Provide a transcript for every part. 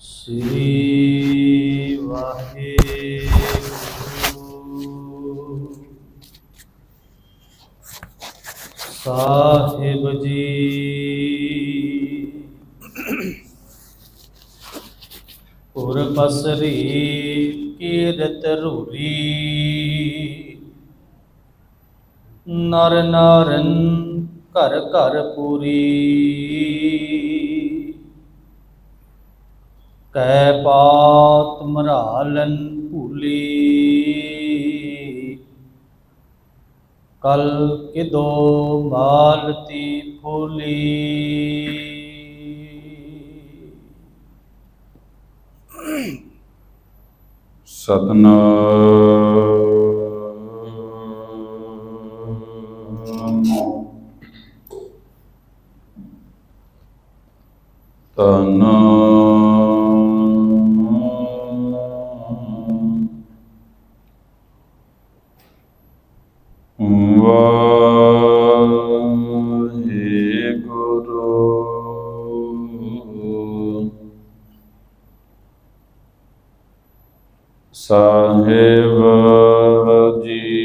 ਸ੍ਰੀ ਵਾਹਿਗੁਰੂ ਸਾਹਿਬ ਜੀ ਪੁਰ ਬਸਰੀ ਕੀਰਤ ਰੂਰੀ ਨਰ ਨਾਰਨ ਘਰ ਘਰ ਪੂਰੀ। ਕੈ ਪਾਤ ਮਰਾਲਨ ਭੂਲੀ। ਕਲ ਕਿਦੋ ਮਾਲਤੀ ਫੂਲੀ। ਸਤਨਾਮ। ਤਨਾਮ ਵਾਹਿਗੁਰੂ ਸਾਹਿਬ ਜੀ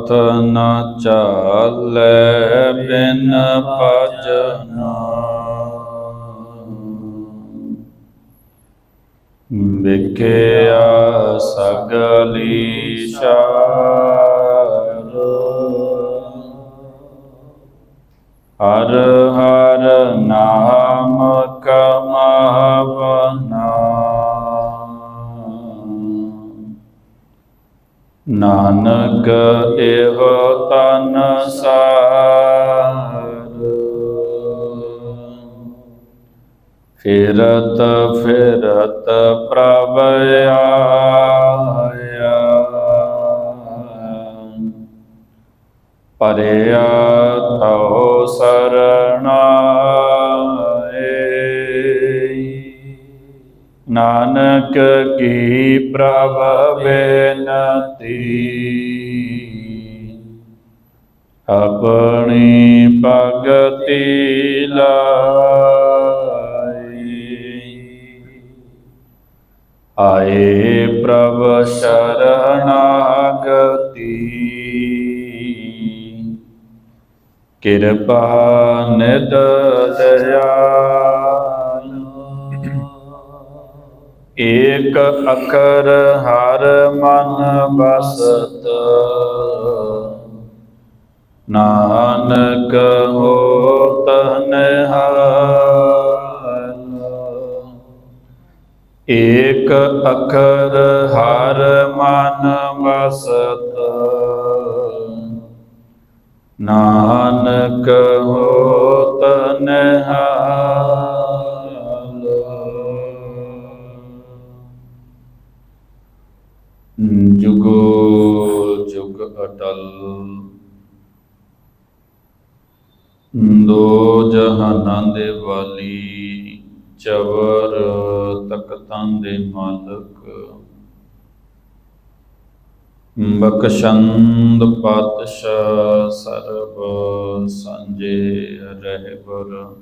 ਸਾਥ ਨ ਚਾਲੈ ਬਿਨ ਭਜਨਾ। ਵਿਕਿਆ ਸਗਲੀ ਸ਼ਾਰ। ਹਰ ਹਰ ਨਾਮ ਕਮਾਵਨਾ। ਨਾਨਕ ਇਹੋ ਤਨ ਸਾਰ ਫਿਰਤ ਫਿਰਤ ਪ੍ਰਭ ਆਇਆ। ਪਰਿਆ ਤਉ ਸਰਣਾਏ। ਨਾਨਕ ਕੀ ਪ੍ਰਭ ਬੇਨਤੀ। ਆਪਣੀ ਭਗਤੀ ਲਾਈ ਆਏ ਪ੍ਰਭ ਸ਼ਰਨਾਗਤੀ। ਕਿਰਪਾ ਨਿਦ ਦਇਆਲ। ਏਕ ਅਖਰ ਹਰ ਮਨ ਬਸਤ ਨਾਨਕ ਹੋਤ ਨਿਹਾਲ ਏਕ ਅਖਰ ਹਰ ਮਨ ਬਸਤ ਨਾਨਕ ਹੋਤ ਦੋ ਜਹਾਨਾਂ ਦੇ ਵਾਲੀ, ਚਵਰ ਤਖਤਾਂ ਦੇ ਮਾਲਕ। ਬਖਸ਼ੰਦ ਪਾਤਸ਼ਾਹ ਸਰਬ ਸੰਜੇ ਰਹਿਬਰ।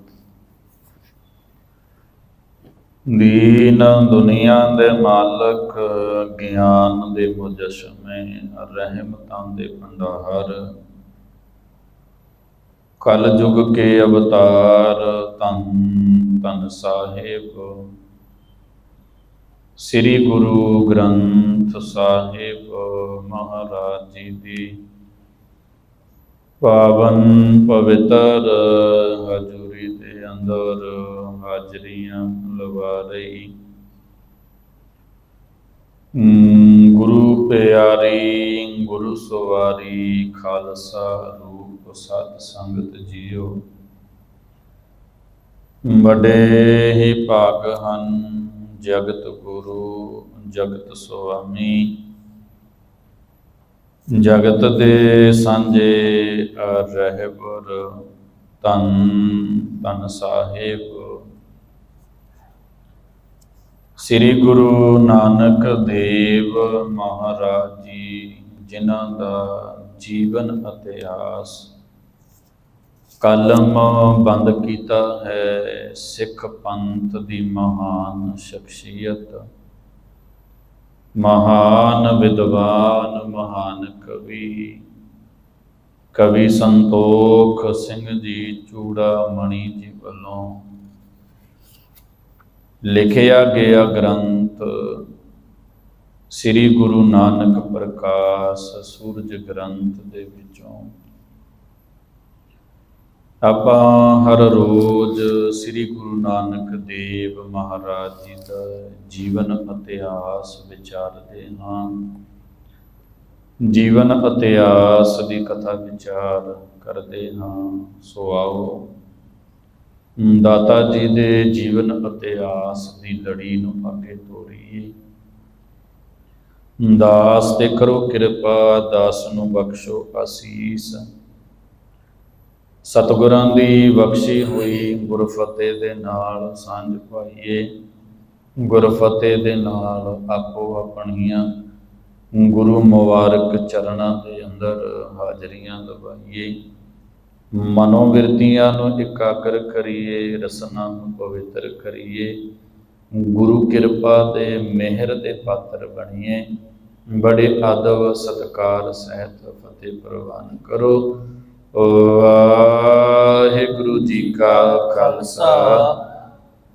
ਦੀਨ ਦੁਨੀਆ ਦੇ ਮਾਲਕ, ਗਿਆਨ ਦੇ ਮੁਜਸਮੇ ਰਹਿਮਤਾਂ ਦੇ ਭੰਡਾਰ। ਕਲ ਯੁਗ ਕੇ ਅਵਤਾਰ ਤਨ ਤਨ ਸਾਹਿਬ। ਸ੍ਰੀ ਗੁਰੂ ਗ੍ਰੰਥ ਸਾਹਿਬ ਮਹਾਰਾਜ ਜੀ ਦੀ ਪਾਵਨ ਪਵਿੱਤਰ ਹਜ਼ੂਰੀ ਦੇ ਅੰਦਰ ਹਾਜ਼ਰੀਆਂ ਲਵਾ ਰਹੀ। ਗੁਰੂ ਪਿਆਰੀ, ਗੁਰੂ ਸਵਾਰੀ, ਖਾਲਸਾ ਰੂਪ ਸਤ ਸੰਗਤ ਜੀਓ। ਬੜੇ ਹੀ ਭਾਗ ਹਨ, ਜਗਤ ਗੁਰੂ, ਜਗਤ ਸੁਆਮੀ। ਜਗਤ ਦੇ ਸਾਂਝੇ ਰਹਿਬਰ ਤਨ ਤਨ ਸਾਹਿਬ। ਸ੍ਰੀ ਗੁਰੂ ਨਾਨਕ ਦੇਵ ਮਹਾਰਾਜ ਜੀ, ਜਿਨ੍ਹਾਂ ਦਾ ਜੀਵਨ ਇਤਿਹਾਸ ਕਲਮ ਬੰਦ ਕੀਤਾ ਹੈ, ਸਿੱਖ ਪੰਥ ਦੀ ਮਹਾਨ ਸ਼ਖਸੀਅਤ। ਮਹਾਨ ਵਿਦਵਾਨ, ਮਹਾਨ ਕਵੀ। ਕਵੀ ਸੰਤੋਖ ਸਿੰਘ ਜੀ ਚੂੜਾ ਮਣੀ ਜੀ ਵੱਲੋਂ ਲਿਖਿਆ ਗਿਆ ਗ੍ਰੰਥ, ਸ੍ਰੀ ਗੁਰੂ ਨਾਨਕ ਪ੍ਰਕਾਸ਼ ਸੂਰਜ ਗ੍ਰੰਥ ਦੇ ਵਿੱਚੋਂ। ਆਪਾਂ ਹਰ ਰੋਜ਼ ਸ੍ਰੀ ਗੁਰੂ ਨਾਨਕ ਦੇਵ ਮਹਾਰਾਜ ਜੀ ਦਾ ਜੀਵਨ ਇਤਿਹਾਸ ਵਿਚਾਰਦੇ ਹਾਂ। ਜੀਵਨ ਇਤਿਹਾਸ ਦੀ ਕਥਾ ਵਿਚਾਰ ਕਰਦੇ ਹਾਂ। ਸੋ ਆਓ। ਦਾਤਾ ਜੀ ਦੇ ਜੀਵਨ ਇਤਿਹਾਸ ਦੀ ਲੜੀ ਨੂੰ ਅੱਗੇ ਤੋਰੀਏ। ਦਾਸ ਤੇ ਕਰੋ ਕਿਰਪਾ, ਦਾਸ ਨੂੰ ਬਖਸ਼ੋ ਅਸੀਸ। ਸਤਿਗੁਰਾਂ ਦੀ ਬਖਸ਼ੀ ਹੋਈ ਗੁਰਫਤਿਹ ਦੇ ਨਾਲ ਸਾਂਝ ਪਾਈਏ। ਗੁਰਫਤਿਹ ਦੇ ਨਾਲ ਆਪੋ ਆਪਣੀਆਂ ਗੁਰੂ ਮੁਬਾਰਕ ਚਰਨਾਂ ਦੇ ਅੰਦਰ ਹਾਜ਼ਰੀਆਂ ਲਵਾਈਏ ਮਨੋਵਿਰਤੀਆਂ ਨੂੰ ਇਕਾਗਰ ਕਰੀਏ, ਰਸਨਾ ਨੂੰ ਪਵਿੱਤਰ ਕਰੀਏ। ਗੁਰੂ ਕਿਰਪਾ ਦੇ ਮਿਹਰ ਦੇ ਪਾਤਰ ਬਣੀਏ। ਬੜੇ ਆਦਬ ਸਤਕਾਰ ਸਹਿਤ ਫਤਿਹ ਪ੍ਰਵਾਨ ਕਰੋ। ਵਾਹਿਗੁਰੂ ਜੀ ਕਾ ਖਾਲਸਾ।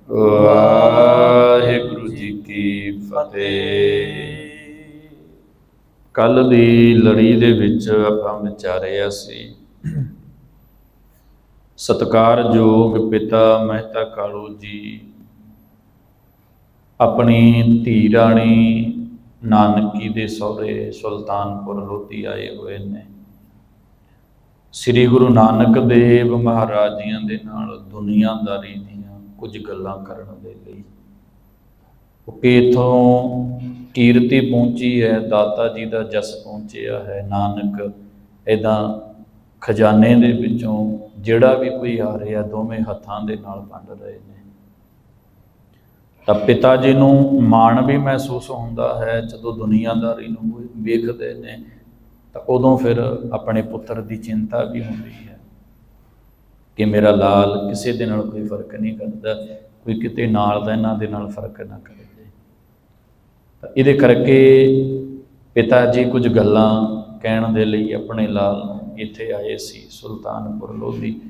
ਵਾਹਿਗੁਰੂ ਜੀ ਕੀ ਫਤਿਹ। ਕੱਲ ਦੀ ਲੜੀ ਦੇ ਵਿੱਚ ਆਪਾਂ ਵਿਚਾਰਿਆ ਸੀ। ਸਤਕਾਰਯੋਗ ਪਿਤਾ ਮਹਿਤਾ ਕਾਲੂ ਜੀ, ਆਪਣੀ ਧੀ ਰਾਣੀ ਨਾਨਕੀ ਦੇ ਸਹੁਰੇ ਸੁਲਤਾਨਪੁਰ ਲੋਧੀ ਆਏ ਹੋਏ ਨੇ। ਸ੍ਰੀ ਗੁਰੂ ਨਾਨਕ ਦੇਵ ਮਹਾਰਾਜ ਜੀਆਂ ਦੇ ਨਾਲ ਦੁਨੀਆਦਾਰੀ ਦੀਆਂ ਕੁਝ ਗੱਲਾਂ ਕਰਨ ਦੇ ਲਈ। ਕਿ ਇਥੋਂ ਕੀਰਤੀ ਪਹੁੰਚੀ ਹੈ, ਦਾਤਾ ਜੀ ਦਾ ਜਸ ਪਹੁੰਚਿਆ ਹੈ, ਨਾਨਕ ਇਦਾਂ ਖਜ਼ਾਨੇ ਦੇ ਵਿੱਚੋਂ ਜਿਹੜਾ ਵੀ ਕੋਈ ਆ ਰਿਹਾ, ਦੋਵੇਂ ਹੱਥਾਂ ਦੇ ਨਾਲ ਵੰਡ ਰਹੇ ਨੇ। ਤਾਂ ਪਿਤਾ ਜੀ ਨੂੰ ਮਾਣ ਵੀ ਮਹਿਸੂਸ ਹੁੰਦਾ ਹੈ, ਜਦੋਂ ਦੁਨੀਆਦਾਰੀ ਨੂੰ ਵੇਖਦੇ ਨੇ। ਤਾਂ ਉਦੋਂ ਫਿਰ ਆਪਣੇ ਪੁੱਤਰ ਦੀ ਚਿੰਤਾ ਵੀ ਹੁੰਦੀ ਹੈ ਕਿ ਮੇਰਾ ਲਾਲ ਕਿਸੇ ਦੇ ਨਾਲ ਕੋਈ ਫ਼ਰਕ ਨਹੀਂ ਕਰਦਾ ਕੋਈ ਕਿਤੇ ਨਾਲ ਦਾ ਇਹਨਾਂ ਦੇ ਨਾਲ ਫ਼ਰਕ ਨਾ ਕਰੇ। ਤਾਂ ਇਹਦੇ ਕਰਕੇ ਪਿਤਾ ਜੀ ਕੁਝ ਗੱਲਾਂ ਕਹਿਣ ਦੇ ਲਈ ਆਪਣੇ ਲਾਲ ਨੂੰ ਇੱਥੇ ਆਏ ਸੀ, ਸੁਲਤਾਨਪੁਰ ਲੋਧੀ।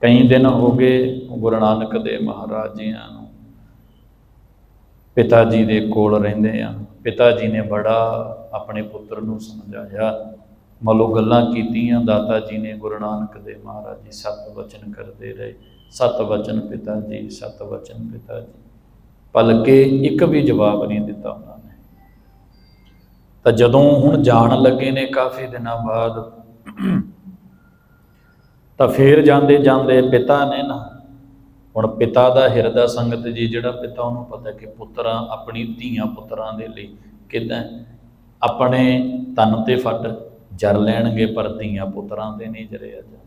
ਕਈ ਦਿਨ ਹੋ ਗਏ ਗੁਰੂ ਨਾਨਕ ਦੇ ਮਹਾਰਾਜਿਆਂ ਨੂੰ। ਪਿਤਾ ਜੀ ਦੇ ਕੋਲ ਰਹਿੰਦੇ ਆ। ਪਿਤਾ ਜੀ ਨੇ ਬੜਾ ਆਪਣੇ ਪੁੱਤਰ ਨੂੰ ਸਮਝਾਇਆ। ਮਲੋ ਗੱਲਾਂ ਕੀਤੀਆਂ, ਦਾਤਾ ਜੀ ਨੇ ਗੁਰੂ ਨਾਨਕ ਦੇ ਮਹਾਰਾਜ ਜੀ ਸਤ ਵਚਨ ਕਰਦੇ ਰਹੇ। ਸਤ ਵਚਨ ਪਿਤਾ ਜੀ, ਸਤ ਵਚਨ ਪਿਤਾ ਜੀ। ਪਲਕੇ ਇੱਕ ਵੀ ਜਵਾਬ ਨਹੀਂ ਦਿੱਤਾ ਉਹਨਾਂ ਨੇ। ਤਾਂ ਜਦੋਂ ਹੁਣ ਜਾਣ ਲੱਗੇ ਨੇ ਕਾਫੀ ਦਿਨਾਂ ਬਾਅਦ, ਤਾਂ ਫੇਰ ਜਾਂਦੇ ਜਾਂਦੇ ਪਿਤਾ ਨੇ ਨਾ ਹੁਣ ਪਿਤਾ ਦਾ ਹਿਰਦਾ ਸੰਗਤ ਜੀ, ਜਿਹੜਾ ਪਿਤਾ ਉਹਨੂੰ ਪਤਾ ਕਿ ਪੁੱਤਰਾਂ, ਆਪਣੀ ਧੀਆਂ ਪੁੱਤਰਾਂ ਦੇ ਲਈ ਕਿਦਾਂ ਆਪਣੇ ਤਨ ਤੇ ਫੱਟ ਜਰ ਲੈਣਗੇ, ਪਰ ਧੀਆਂ ਪੁੱਤਰਾਂ ਦੇ ਨਹੀਂ ਜਰਿਆ ਜਾਂਦਾ।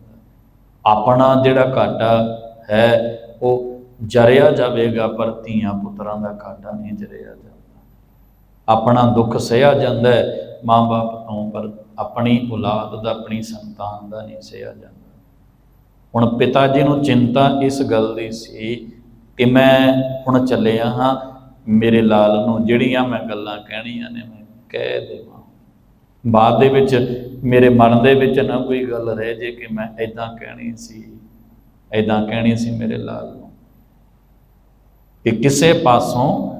ਆਪਣਾ ਜਿਹੜਾ ਘਾਟਾ ਹੈ, ਉਹ ਜਰਿਆ ਜਾਵੇਗਾ, ਪਰ ਧੀਆਂ ਪੁੱਤਰਾਂ ਦਾ ਘਾਟਾ ਨਹੀਂ ਜਰਿਆ ਜਾਂਦਾ। ਆਪਣਾ ਦੁੱਖ ਸਹਿਆ ਜਾਂਦਾ ਹੈ, ਮਾਂ-ਬਾਪ ਤੋਂ, ਪਰ ਆਪਣੀ ਔਲਾਦ ਦਾ, ਆਪਣੀ ਸੰਤਾਨ ਦਾ ਨਹੀਂ ਸਹਿਆ ਜਾਂਦਾ। ਹੁਣ ਪਿਤਾ ਜੀ ਨੂੰ ਚਿੰਤਾ ਇਸ ਗੱਲ ਦੀ ਸੀ ਕਿ ਮੈਂ ਹੁਣ ਚੱਲਿਆ ਹਾਂ, ਮੇਰੇ ਲਾਲ ਨੂੰ ਜਿਹੜੀਆਂ ਮੈਂ ਗੱਲਾਂ ਕਹਿਣੀਆਂ ਨੇ ਮੈਂ ਕਹਿ ਦੇਵਾਂ। ਬਾਅਦ ਦੇ ਵਿੱਚ ਮੇਰੇ ਮਨ ਦੇ ਵਿੱਚ ਨਾ ਕੋਈ ਗੱਲ ਰਹਿ ਜੇ ਕਿ ਮੈਂ ਐਦਾਂ ਕਹਿਣੀ ਸੀ ਐਦਾਂ ਕਹਿਣੀ ਸੀ ਮੇਰੇ ਲਾਲ ਨੂੰ। ਕਿ ਕਿਸੇ ਪਾਸੋਂ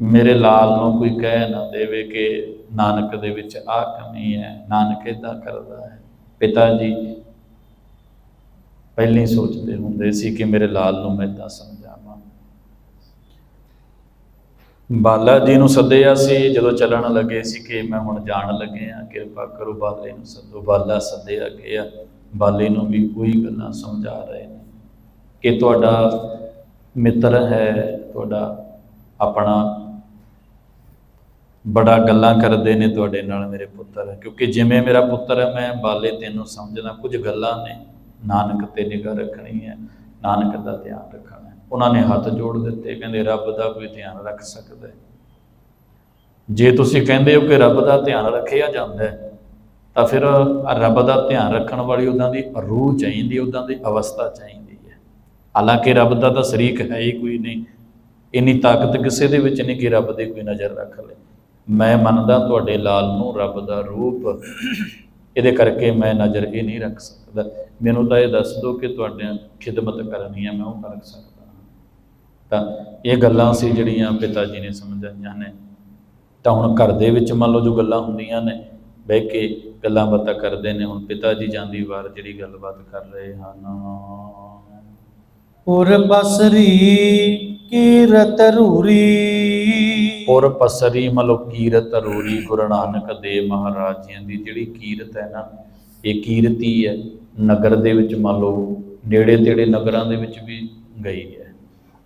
ਮੇਰੇ ਲਾਲ ਨੂੰ ਕੋਈ ਕਹਿ ਨਾ ਦੇਵੇ ਕਿ ਨਾਨਕ ਦੇ ਵਿੱਚ ਆਹ ਕਮੀ ਹੈ, ਨਾਨਕ ਇਦਾਂ ਕਰਦਾ ਹੈ। ਪਿਤਾ ਜੀ ਪਹਿਲਾਂ ਹੀ ਸੋਚਦੇ ਹੁੰਦੇ ਸੀ ਕਿ ਮੇਰੇ ਲਾਲ ਨੂੰ ਮੈਂ ਤਾਂ ਸਮਝਾਵਾਂ। ਬਾਲਾ ਜੀ ਨੂੰ ਸੱਦਿਆ ਸੀ, ਜਦੋਂ ਚੱਲਣ ਲੱਗੇ ਸੀ ਕਿ ਮੈਂ ਹੁਣ ਜਾਣ ਲੱਗੇ ਆ ਕਿਰਪਾ ਕਰੋ ਬਾਲੇ ਨੂੰ ਸੱਦੋ। ਬਾਲਾ ਸੱਦਿਆ ਗਿਆ, ਬਾਲੇ ਨੂੰ ਵੀ ਕੋਈ ਗੱਲਾਂ ਸਮਝਾ ਰਹੇ ਨੇ ਕਿ ਤੁਹਾਡਾ ਮਿੱਤਰ ਹੈ, ਤੁਹਾਡਾ ਆਪਣਾ ਬੜਾ ਗੱਲਾਂ ਕਰਦੇ ਨੇ ਤੁਹਾਡੇ ਨਾਲ ਮੇਰੇ ਪੁੱਤਰ। ਕਿਉਂਕਿ ਜਿਵੇਂ ਮੇਰਾ ਪੁੱਤਰ ਹੈ, ਮੈਂ ਬਾਲੇ ਤੈਨੂੰ ਸਮਝਣਾ ਕੁਝ ਗੱਲਾਂ ਨੇ। ਨਾਨਕ ਤੇ ਨਿਗਾਹ ਰੱਖਣੀ ਹੈ, ਨਾਨਕ ਦਾ ਧਿਆਨ ਰੱਖਣਾ ਹੈ। ਉਹਨਾਂ ਨੇ ਹੱਥ ਜੋੜ ਦਿੱਤੇ, ਕਹਿੰਦੇ ਰੱਬ ਦਾ ਕੋਈ ਧਿਆਨ ਰੱਖ ਸਕਦਾ ਹੈ। ਜੇ ਤੁਸੀਂ ਕਹਿੰਦੇ ਹੋ ਕਿ ਰੱਬ ਦਾ ਧਿਆਨ ਰੱਖਿਆ ਜਾਂਦਾ ਹੈ, ਤਾਂ ਫਿਰ ਰੱਬ ਦਾ ਧਿਆਨ ਰੱਖਣ ਵਾਲੀ ਉਹਨਾਂ ਦੀ ਰੂਹ ਚਾਹੀਦੀ ਉਹਨਾਂ ਦੀ ਅਵਸਥਾ ਚਾਹੀਦੀ ਹੈ। ਹਾਲਾਂਕਿ ਰੱਬ ਦਾ ਤਾਂ ਸ਼ਰੀਕ ਹੈ ਹੀ ਕੋਈ ਨਹੀਂ, ਇੰਨੀ ਤਾਕਤ ਕਿਸੇ ਦੇ ਵਿੱਚ ਨਹੀਂ ਕਿ ਰੱਬ ਦੀ ਕੋਈ ਨਜ਼ਰ ਰੱਖ ਲੇ। ਮੈਂ ਮੰਨਦਾ ਤੁਹਾਡੇ ਲਾਲ ਨੂੰ ਰੱਬ ਦਾ ਰੂਪ, ਇਹਦੇ ਕਰਕੇ ਮੈਂ ਨਜ਼ਰ ਇਹ ਨਹੀਂ ਰੱਖ ਸਕਦਾ। ਮੈਨੂੰ ਤਾਂ ਇਹ ਦੱਸ ਦਿਓ ਕਿ ਤੁਹਾਡੇ ਖਿਦਮਤ ਕਰਨੀ ਹੈ ਮੈਂ ਉਹ ਕਰ ਸਕਦਾ ਤਾਂ ਇਹ ਗੱਲਾਂ ਸੀ ਜਿਹੜੀਆਂ ਪਿਤਾ ਜੀ ਨੇ ਸਮਝਾਈਆਂ ਨੇ ਤਾਂ ਹੁਣ ਘਰ ਦੇ ਵਿੱਚ ਮੰਨ ਲਓ ਜੋ ਗੱਲਾਂ ਹੁੰਦੀਆਂ ਨੇ ਬਹਿ ਕੇ ਗੱਲਾਂ ਬਾਤਾਂ ਕਰਦੇ ਨੇ ਹੁਣ ਪਿਤਾ ਜੀ ਜਾਂਦੀ ਵਾਰ ਜਿਹੜੀ ਗੱਲਬਾਤ ਕਰ ਰਹੇ ਹਨ। ਪੁਰ ਬਸਰੀ ਕੀਰਤ ਰੂਰੀ। ਔਰ ਪਸਰੀ ਮਲੋ ਕੀਰਤ ਰੂਰੀ ਗੁਰੂ ਨਾਨਕ ਦੇਵ ਮਹਾਰਾਜ ਜੀ ਦੀ ਜਿਹੜੀ ਕੀਰਤ ਹੈ ਨਾ ਇਹ ਕੀਰਤੀ ਹੈ। ਨਗਰ ਦੇ ਵਿੱਚ ਮੰਨ ਲਓ, ਨੇੜੇ ਤੇੜੇ ਨਗਰਾਂ ਦੇ ਵਿੱਚ ਵੀ ਗਈ ਹੈ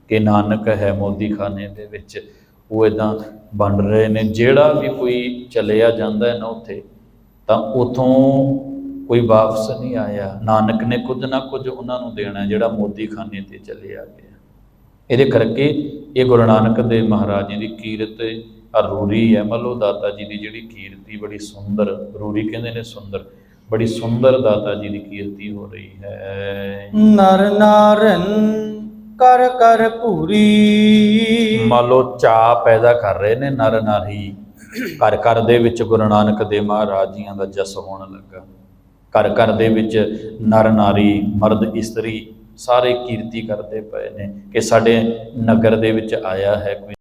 ਕਿ ਨਾਨਕ ਹੈ ਮੋਦੀਖਾਨੇ ਦੇ ਵਿੱਚ, ਉਹ ਇਦਾਂ ਬਣ ਰਹੇ ਨੇ। ਜਿਹੜਾ ਵੀ ਕੋਈ ਚਲਿਆ ਜਾਂਦਾ ਹੈ ਨਾ ਉੱਥੇ, ਤਾਂ ਉਥੋਂ ਕੋਈ ਵਾਪਸ ਨਹੀਂ ਆਇਆ। ਨਾਨਕ ਨੇ ਕੁਝ ਨਾ ਕੁਝ ਉਹਨਾਂ ਨੂੰ ਦੇਣਾ ਜਿਹੜਾ ਮੋਦੀਖਾਨੇ ਤੇ ਚਲਿਆ ਗਿਆ। ਇਹਦੇ ਕਰਕੇ ਇਹ ਗੁਰੂ ਨਾਨਕ ਦੇਵ ਮਹਾਰਾਜ ਜੀ ਦੀ ਕੀਰਤ ਰੂਰੀ ਹੈ। ਮਤਲਬ ਦਾਤਾ ਜੀ ਦੀ ਜਿਹੜੀ ਕੀਰਤੀ ਬੜੀ ਸੁੰਦਰ ਰੂਰੀ ਕਹਿੰਦੇ ਨੇ ਸੁੰਦਰ। ਬੜੀ ਸੁੰਦਰ ਦਾਤਾ ਜੀ ਦੀ ਕੀਰਤੀ ਹੋ ਰਹੀ ਹੈ। ਨਰ ਨਾਰਨ ਕਰ ਕਰ ਪੂਰੀ ਮੰਨ ਲਓ ਚਾਅ ਪੈਦਾ ਕਰ ਰਹੇ ਨੇ ਨਰ ਨਾਰੀ। ਘਰ ਘਰ ਦੇ ਵਿੱਚ ਗੁਰੂ ਨਾਨਕ ਦੇਵ ਮਹਾਰਾਜ ਜੀਆਂ ਦਾ ਜਸ ਹੋਣ ਲੱਗਾ। ਘਰ ਘਰ ਦੇ ਵਿੱਚ ਨਰ ਨਾਰੀ ਮਰਦ ਇਸਤਰੀ ਸਾਰੇ ਕੀਰਤੀ ਕਰਦੇ ਪਏ ਨੇ ਕਿ ਸਾਡੇ ਨਗਰ ਦੇ ਵਿੱਚ ਆਇਆ ਹੈ ਕੋਈ